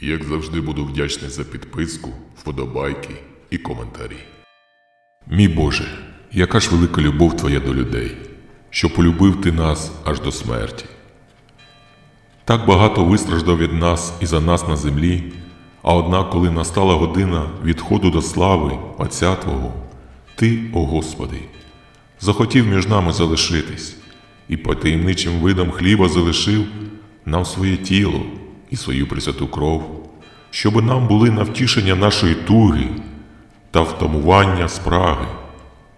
І як завжди буду вдячний за підписку, вподобайки і коментарі. Мій Боже, яка ж велика любов Твоя до людей, що полюбив Ти нас аж до смерті. Так багато вистраждав від нас і за нас на землі, а однак, коли настала година відходу до слави Отця Твого, Ти, о Господи, захотів між нами залишитись, і по таємничим видам хліба залишив нам своє тіло і свою пресвяту кров, щоб нам були на втішення нашої туги та втамування спраги.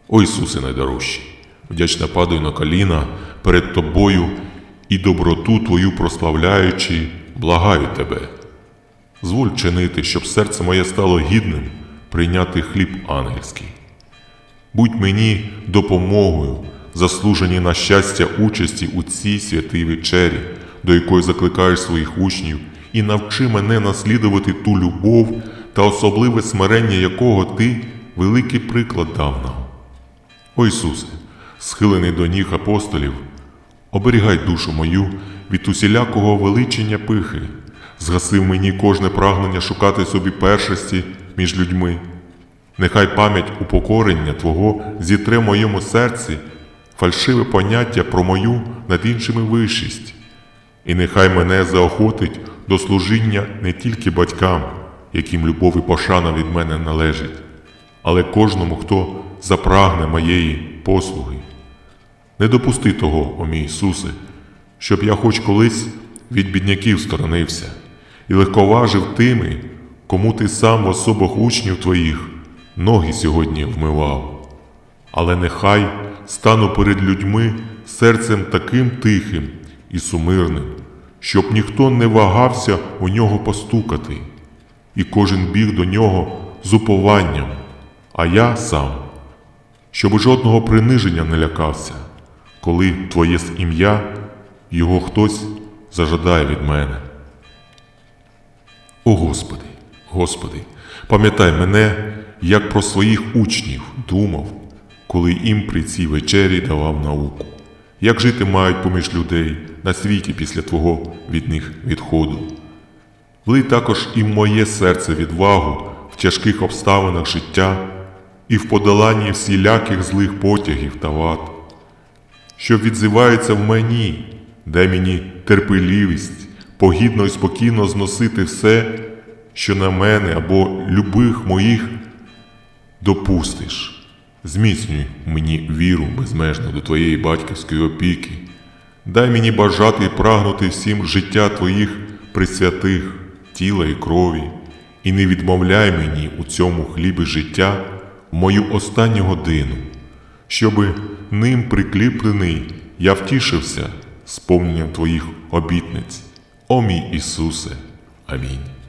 О Ісусе найдорожчий, вдячно падаю на коліна перед Тобою і доброту Твою прославляючи, благаю Тебе. Зволь чинити, щоб серце моє стало гідним прийняти хліб ангельський. Будь мені допомогою, заслужені на щастя участі у цій святій вечері, до якої закликаєш своїх учнів, і навчи мене наслідувати ту любов та особливе смирення, якого ти великий приклад дав нам. О Ісусе, схилений до ніг апостолів, оберігай душу мою від усілякого величення пихи, згаси в мені кожне прагнення шукати собі першості між людьми. Нехай пам'ять упокорення Твого зітре в моєму серці фальшиве поняття про мою над іншими вищість, і нехай мене заохотить до служіння не тільки батькам, яким любов і пошана від мене належить, але кожному, хто запрагне моєї послуги. Не допусти того, о мій Ісусе, щоб я хоч колись від бідняків сторонився і легковажив тими, кому ти сам в особах учнів твоїх ноги сьогодні вмивав. Але нехай стану перед людьми серцем таким тихим і сумирним, щоб ніхто не вагався у нього постукати, і кожен біг до нього з упованням, а я сам, щоб жодного приниження не лякався, коли твоє ім'я його хтось зажадає від мене. О Господи, Господи, пам'ятай мене, як про своїх учнів думав, коли їм при цій вечері давав науку, як жити мають поміж людей на світі після Твого від них відходу. Влий також і моє серце відвагу в тяжких обставинах життя і в подоланні всіляких злих потягів та вад, що відзивається в мені, дай мені терпеливість, погідно і спокійно зносити все, що на мене або любих моїх допустиш. Зміцнюй мені віру безмежну до Твоєї батьківської опіки. Дай мені бажати і прагнути всім життя Твоїх присвятих, тіла і крові, і не відмовляй мені у цьому хлібі життя в мою останню годину, щоби ним прикліплений я втішився сповненням Твоїх обітниць. О мій Ісусе. Амінь.